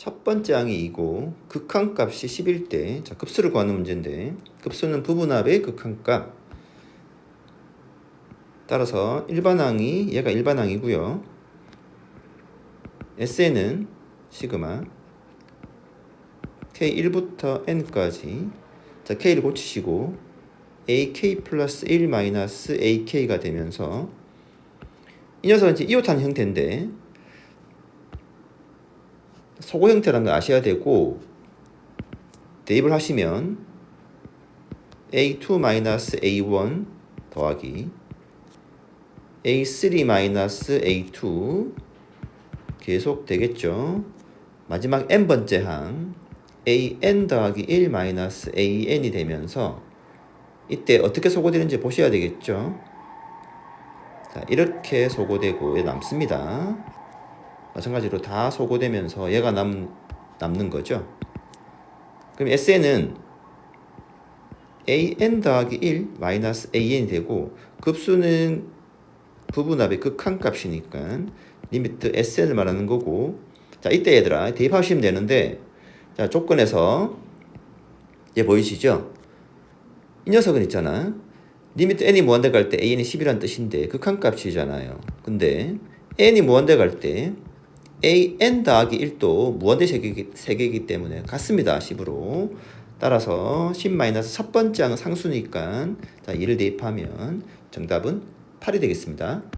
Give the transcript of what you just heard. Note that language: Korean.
첫 번째 항이 2고 극한값이 11대. 자 급수를 구하는 문제인데 급수는 부분합의 극한값. 따라서 일반항이 얘가 일반항이고요. SN은 시그마. K1부터 N까지. 자 K를 고치시고 AK 플러스 1 마이너스 AK가 되면서 이 녀석은 이제 이오탄 형태인데 소고 형태라는 걸 아셔야 되고 대입을 하시면 A2 마이너스 A1 더하기 A3 마이너스 A2 계속 되겠죠. 마지막 n번째 항 an 더하기 1 마이너스 an이 되면서 이때 어떻게 소거되는지 보셔야 되겠죠. 자, 이렇게 소거되고 남습니다. 마찬가지로 다 소거되면서 얘가 남, 남는 거죠. 그럼 SN은 AN 더하기 1 마이너스 AN이 되고 급수는 부분합의 극한값이니까 리미트 SN을 말하는 거고 자 이때 얘들아 대입하시면 되는데 자 조건에서 얘 보이시죠? 이 녀석은 있잖아 리미트 n이 무한대 갈 때 an이 10이란 뜻인데 극한값이잖아요 근데 n이 무한대 갈 때 an 더하기 1도 무한대 세계이기 때문에 같습니다 10으로. 따라서 10첫 번째 항은 상수니까 자 2를 대입하면 정답은 8이 되겠습니다